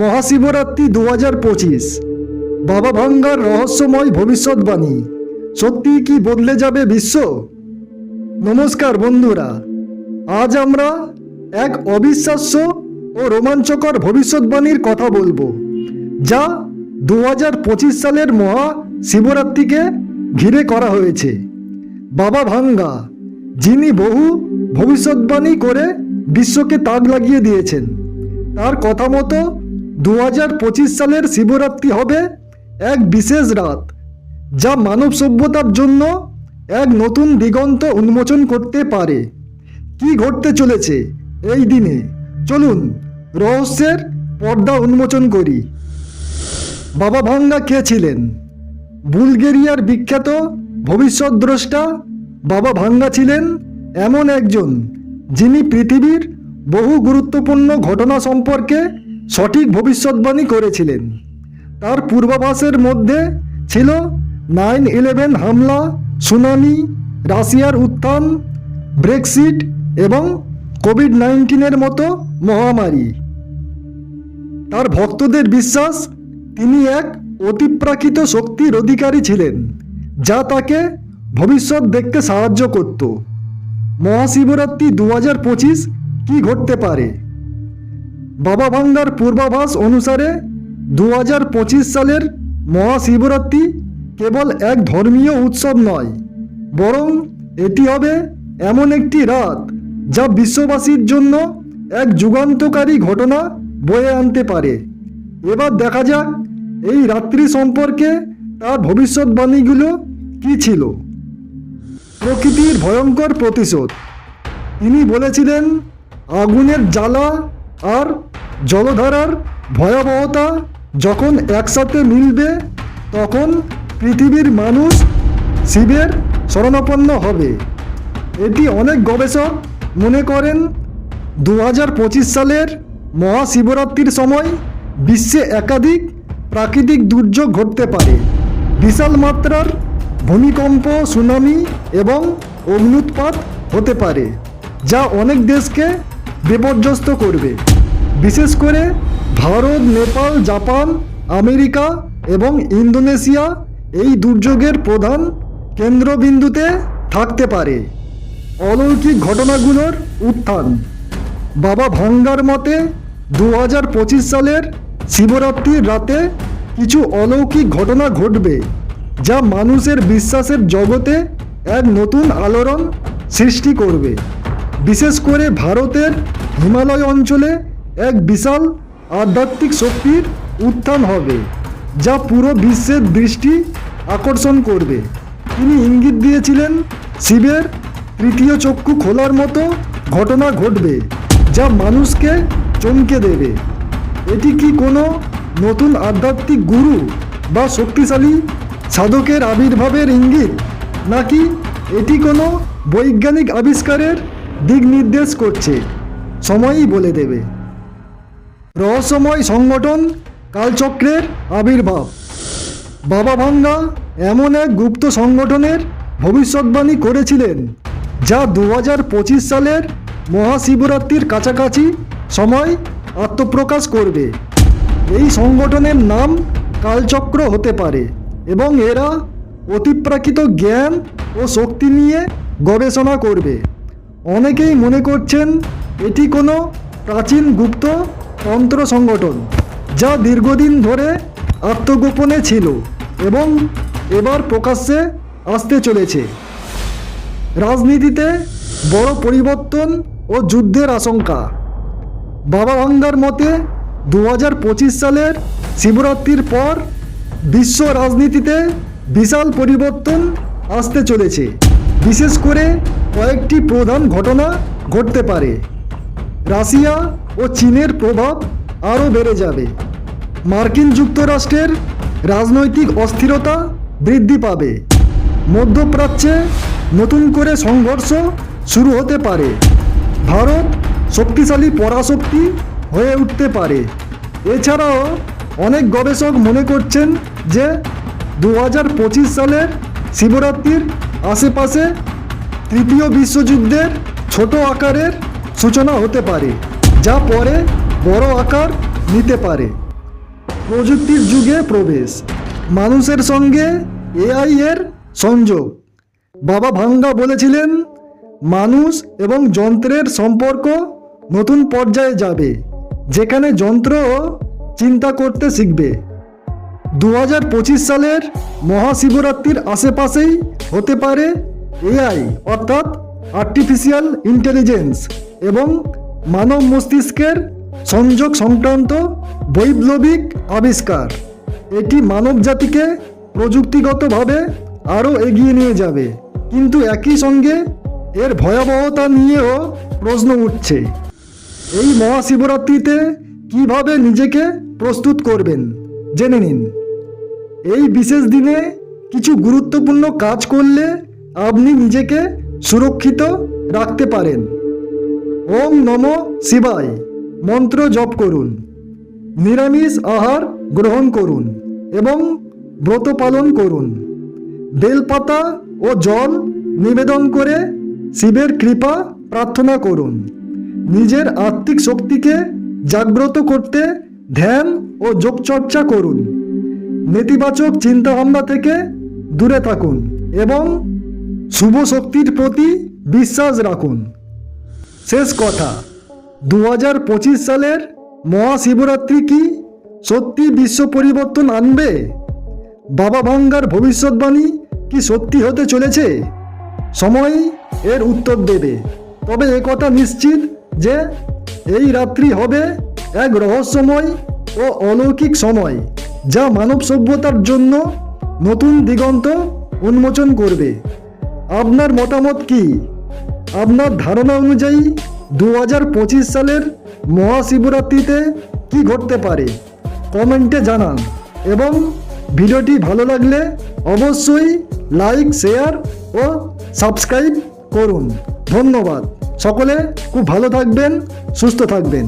মহাশিবরাত্রি দু হাজার পঁচিশ। বাবা ভাঙ্গার রহস্যময় ভবিষ্যৎবাণী। সত্যি কি বদলে যাবে বিশ্ব? নমস্কার বন্ধুরা। আজ আমরা এক অবিশ্বাস্য ও রোমাঞ্চকর ভবিষ্যৎবাণীর কথা বলব, যা দু হাজার পঁচিশ সালের মহা শিবরাত্রিকে ঘিরে করা হয়েছে। বাবা ভাঙ্গা, যিনি বহু ভবিষ্যৎবাণী করে বিশ্বকে তাক লাগিয়ে দিয়েছেন, তার কথা মতো দু হাজার পঁচিশ সালের শিবরাত্রি হবে এক বিশেষ রাত, যা মানব সভ্যতার জন্য এক নতুন দিগন্ত উন্মোচন করতে পারে। কি ঘটতে চলেছে এই দিনে? চলুন রহস্যের পর্দা উন্মোচন করি। বাবা ভাঙ্গা কে ছিলেন? বুলগেরিয়ার বিখ্যাত ভবিষ্যৎদ্রষ্টা বাবা ভাঙ্গা ছিলেন এমন একজন যিনি পৃথিবীর বহু গুরুত্বপূর্ণ ঘটনা সম্পর্কে সঠিক ভবিষ্যৎবাণী করেছিলেন। তার পূর্বাভাসের মধ্যে ছিল নাইন ইলেভেন হামলা, সুনামি, রাশিয়ার উত্থান, ব্রেক্সিট এবং কোভিড নাইন্টিনের মতো মহামারী। তার ভক্তদের বিশ্বাস, তিনি এক অতিপ্রাকৃত শক্তির অধিকারী ছিলেন, যা তাকে ভবিষ্যৎ দেখতে সাহায্য করত। মহাশিবরাত্রি দু হাজার পঁচিশ কী ঘটতে পারে? বাবা ভাঙ্গার পূর্বাভাস অনুসারে দু হাজার পঁচিশ সালের মহাশিবরাত্রি কেবল এক ধর্মীয় উৎসব নয়, বরং এটি হবে এমন একটি রাত যা বিশ্ববাসীর জন্য এক যুগান্তকারী ঘটনা বয়ে আনতে পারে। এবার দেখা যাক এই রাত্রি সম্পর্কে তার ভবিষ্যৎবাণীগুলো কী ছিল। প্রকৃতির ভয়ঙ্কর প্রতিশোধ। তিনি বলেছিলেন, আগুনের জ্বালা আর জলধারার ভয়াবহতা যখন একসাথে মিলবে, তখন পৃথিবীর মানুষ শিবের শরণাপন্ন হবে। এটি অনেক গবেষক মনে করেন দু হাজার পঁচিশ সালের মহাশিবরাত্রির সময় বিশ্বে একাধিক প্রাকৃতিক দুর্যোগ ঘটতে পারে। বিশাল মাত্রার ভূমিকম্প, সুনামি এবং অগ্নুৎপাত হতে পারে, যা অনেক দেশকে বিপর্যস্ত করবে। বিশেষ করে ভারত, নেপাল, জাপান, আমেরিকা এবং ইন্দোনেশিয়া এই দুর্যোগের প্রধান কেন্দ্রবিন্দুতে থাকতে পারে। অলৌকিক ঘটনাগুলোর উত্থান। বাবা ভাঙ্গার মতে দু হাজার পঁচিশ সালের শিবরাত্রির রাতে কিছু অলৌকিক ঘটনা ঘটবে, যা মানুষের বিশ্বাসের জগতে এক নতুন আলোড়ন সৃষ্টি করবে। বিশেষ করে ভারতের হিমালয় অঞ্চলে এক বিশাল আধ্যাত্মিক শক্তির উত্থান হবে, যা পুরো বিশ্বের দৃষ্টি আকর্ষণ করবে। তিনি ইঙ্গিত দিয়েছিলেন, শিবের তৃতীয় চক্ষু খোলার মতো ঘটনা ঘটবে, যা মানুষকে চমকে দেবে। এটি কি কোনো নতুন আধ্যাত্মিক গুরু বা শক্তিশালী সাধকের আবির্ভাবের ইঙ্গিত, নাকি এটি কোনো বৈজ্ঞানিক আবিষ্কারের দিক নির্দেশ করছে? সময়ই বলে দেবে। রহস্যময় সংগঠন কালচক্রের আবির্ভাব। বাবা ভাঙ্গা এমন এক গুপ্ত সংগঠনের ভবিষ্যৎবাণী করেছিলেন, যা দু হাজার পঁচিশ সালের মহাশিবরাত্রির কাছাকাছি সময় আত্মপ্রকাশ করবে। এই সংগঠনের নাম কালচক্র হতে পারে এবং এরা অতিপ্রাকৃত জ্ঞান ও শক্তি নিয়ে গবেষণা করবে। অনেকেই মনে করছেন এটি কোনো প্রাচীন গুপ্ত তন্ত্র সংগঠন, যা দীর্ঘদিন ধরে আত্মগোপনে ছিল এবং এবার প্রকাশ্যে আসতে চলেছে। রাজনীতিতে বড় পরিবর্তন ও যুদ্ধের আশঙ্কা। বাবা ভাঙ্গার মতে দু হাজার পঁচিশ সালের শিবরাত্রির পর বিশ্ব রাজনীতিতে বিশাল পরিবর্তন আসতে চলেছে। বিশেষ করে কয়েকটি প্রধান ঘটনা ঘটতে পারে। রাশিয়া ও চীনের প্রভাব আরও বেড়ে যাবে। মার্কিন যুক্তরাষ্ট্রের রাজনৈতিক অস্থিরতা বৃদ্ধি পাবে। মধ্যপ্রাচ্যে নতুন করে সংঘর্ষ শুরু হতে পারে। ভারত শক্তিশালী পরাশক্তি হয়ে উঠতে পারে। এছাড়াও অনেক গবেষক মনে করছেন যে দু হাজার পঁচিশ সালের শিবরাত্রির আশেপাশে তৃতীয় বিশ্বযুদ্ধের ছোট আকারের সূচনা হতে পারে, যা পরে বড় আকার নিতে পারে। প্রযুক্তির যুগে প্রবেশ, মানুষের সঙ্গে এআই এর সংযোগ। বাবা ভাঙ্গা বলেছিলেন, মানুষ এবং যন্ত্রের সম্পর্ক নতুন পর্যায়ে যাবে, যেখানে যন্ত্র চিন্তা করতে শিখবে। দু হাজার পঁচিশ সালের মহাশিবরাত্রির আশেপাশেই হতে পারে এআই, অর্থাৎ আর্টিফিশিয়াল ইন্টেলিজেন্স এবং মানব মস্তিষ্কের সংযোগ সংক্রান্ত বৈপ্লবিক আবিষ্কার। এটি মানব জাতিকে প্রযুক্তিগতভাবে আরও এগিয়ে নিয়ে যাবে। কিন্তু একই সঙ্গে এর ভয়াবহতা নিয়েও প্রশ্ন উঠছে। এই মহাশিবরাত্রিতে কীভাবে নিজেকে প্রস্তুত করবেন? জেনে নিন। এই বিশেষ দিনে কিছু গুরুত্বপূর্ণ কাজ করলে আপনি নিজেকে সুরক্ষিত রাখতে পারেন। ওম নম শিবায়। মন্ত্র জপ করুন। নিরামিষ আহার গ্রহণ করুন এবং ব্রত পালন করুন। বেলপাতা ও জল নিবেদন করে শিবের কৃপা প্রার্থনা করুন। নিজের আত্মিক শক্তিকে জাগ্রত করতে ধ্যান ও যোগচর্চা করুন। নেতিবাচক চিন্তাভাবনা থেকে দূরে থাকুন এবং শুভ শক্তির প্রতি বিশ্বাস রাখুন। শেষ কথা। দু হাজার পঁচিশ সালের মহাশিবরাত্রি কি সত্যি বিশ্ব পরিবর্তন আনবে? বাবা ভাঙ্গার ভবিষ্যৎবাণী কি সত্যি হতে চলেছে? সময় এর উত্তর দেবে। তবে কথা নিশ্চিত যে এই রাত্রি হবে এক রহস্যময় ও অলৌকিক সময়, যা মানব সভ্যতার জন্য নতুন দিগন্ত উন্মোচন করবে। আপনার মতামত কি? আপনার ধারণা অনুযায়ী দু হাজার পঁচিশ সালের মহাশিবরাত্রিতে কি ঘটতে পারে? কমেন্টে জানান এবং ভিডিওটি ভালো লাগলে অবশ্যই লাইক, শেয়ার ও সাবস্ক্রাইব করুন। ধন্যবাদ। সকলে খুব ভালো থাকবেন, সুস্থ থাকবেন।